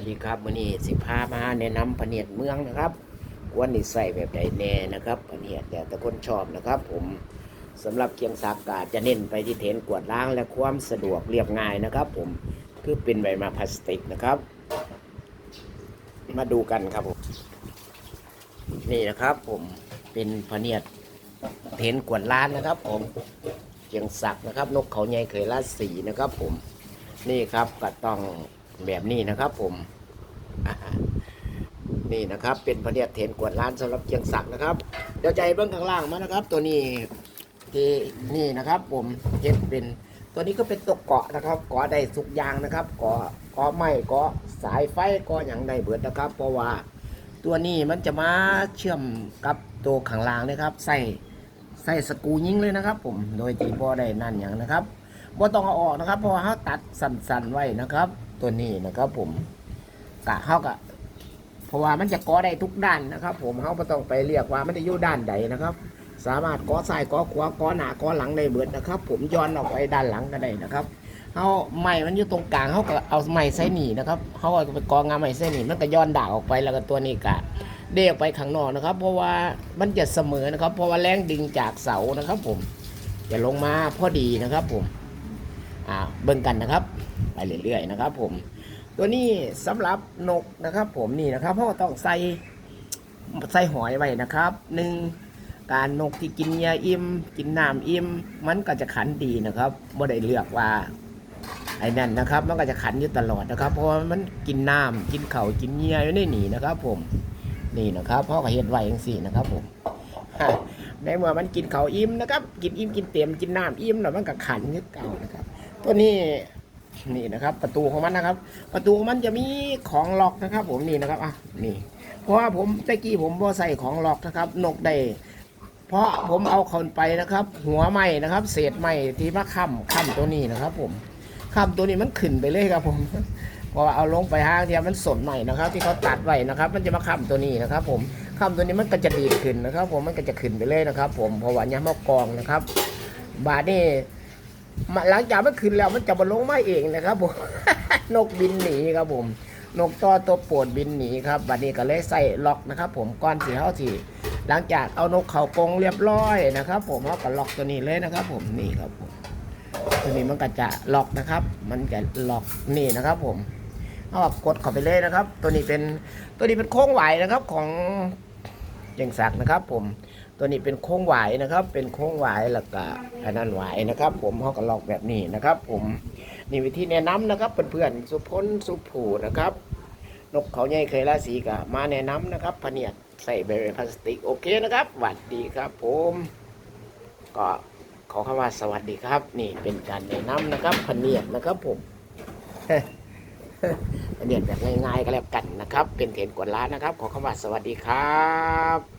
วัสดีครับวันนี้สิพามาแนะนำพะเนียดเมืองนะครับว่านี่ใส่แบบใดแน่นะครับพเนียดแต่แต่คนชอบนะครับ ผมสำหรับเคียงสากกาจะเน้นไปที่เทนกวดล้างและความสะดวกเรียบง่ายนะครับ ผมคือเป็นใบมาพลาสติกนะครับ มาดูกันครับผมนี่นะครับ ผมเป็นพเนียดเทนกวดล้างนะครับ ผมเคียงสักนะครับ นกเขาใหญ่เคยราสีนะครับ ผมนี่ครับก็ต้อง แบบนี้นะครับผม นี่นะครับ เป็นพระเนียดเทนกวดล้านสำหรับเชียงศักดิ์นะครับ เดี๋ยวใจเบื้องข้างล่างมานะครับ ตัวนี้ที่นี่นะครับ ผมเฮ็ดเป็น ตัวนี้ก็เป็นตัวเกาะนะครับเกาะได้สุกยางนะครับเกาะเกาะไม้เกาะสายไฟเกาะอย่างใดเบิดนะครับ เพราะว่าตัวนี้มันจะมาเชื่อมกับตัวข้างล่างนะครับ ใส่ใส่สกูยิงเลยนะครับ ผมโดยที่บ่ได้นั่นอย่างนะครับบ่ต้องเอาออกนะครับเพราะว่าเขาตัดสั้นๆไว้นะครับ ตัวนี้นะครับผมกะเขากะเพราะว่ามันจะก่อได้ทุกด้านนะครับ ผมเขาไม่ต้องไปเรียกว่ามันจะอยู่ด้านใดนะครับ สามารถก่อซ้ายก่อขวาก่อหน้าก่อหลังได้เบิดนะครับ ผมย้อนออกไปด้านหลังก็ได้นะครับเขาไม้มันอยู่ตรงกลางเขาก็เอาไม้ใส่หนีนะครับเขาก็ไปกองงาไม้ใส่หนีมันก็ย้อนด่าออกไปแล้วก็ตัวนี้กะเด้ออกไปข้างนอกนะครับ เพราะว่ามันจะเสมอนะครับ เพราะว่าแรงดึงจากเสานะครับ ผมจะลงมาพอดีนะครับ ผมอ่าเบิ่งกันนะครับ ไปเรื่อยๆนะครับ ผม ตัวนี้สำหรับนกนะครับ ผมนี่นะครับเพราะว่าต้องใส่ใส่หอยไว้นะครับหนึ่งการนกที่กินยาอิ่มกินน้ำอิ่มมันก็จะขันดีนะครับไม่ได้เลือกว่าไอ้นั่นนะครับ มันก็จะขันอยู่ตลอดนะครับ เพราะว่ามันกินน้ำกินเขากินเยียอยู่ในหนีนะครับ ผมนี่นะครับพ่อก็เห็ดไว้อย่างสี่นะครับ ผมในเมื่อมันกินเขาอิ่มนะครับ กินอิ่มกินเต็มกินน้ำอิ่มแล้วมันก็ขันยึดเก่านะครับ ตัวนี้ นี่นะครับ ประตูของมันนะครับ ประตูของมันจะมีของล็อกนะครับ ผมนี่นะครับอะนี่ เพราะว่าผมตะกี้ผมบ่ใส่ของล็อกนะครับ นกได้เพราะผมเอาเขาไปนะครับ หัวไม้นะครับ เศษไม้ที่มาค้ำค้ำตัวนี้นะครับ ผมค้ำตัวนี้มันขึ้นไปเลยครับ ผมเพราะว่าเอาลงไปห้างเทียมันสนใหม่นะครับ ที่เขาตัดไว้นะครับ มันจะมาค้ำตัวนี้นะครับ ผมค้ำตัวนี้มันก็จะดีดขึ้นนะครับ ผมมันก็จะขึ้นไปเลยนะครับ ผมเพราะว่าย้ำมากองนะครับ บาดนี่ หลังจากมันขึ้นแล้วมันจะมาลงมาเองนะครับผม นกบินหนีครับผม นกต่อตัวปวดบินหนีครับบัดนี้ก็เลยใส่ล็อกนะครับ ผมก้อนสีเท้าทีหลังจากเอานกเขากงเรียบร้อยนะครับ ผมเขาก็ล็อกตัวนี้เลยนะครับ ผมนี่ครับผมตัวนี้มันก็จะล็อกนะครับ มันจะล็อกนี่นะครับ ผมเอาแบบกดเข้าไปเลยนะครับ ตัวนี้เป็นตัวนี้เป็นโค้งไหวนะครับของ เจงศักนะครับ ผมตัวนี้เป็นโค้งหวายนะครับ เป็นโค้งหวายแล้วก็อันนั้นหวายนะครับ ผมเขาก็ลอกแบบนี้นะครับ ผมนี่วิธีแนะนำนะครับเพื่อนๆสุพลสุผูนะครับ นกเขาใหญ่เคยราศีกะมาแนะนำนะครับพเนียดใส่ใบพลาสติกโอเคนะครับหวัดดีครับ ผม ก็ขอคำว่าสวัสดีครับ นี่เป็นการแนะนำนะครับพเนียดนะครับ ผม เรียนแบบง่ายๆก็แล้วกันนะครับ เป็นเทรนกวนล้านนะครับ ขอคำว่าสวัสดีครับ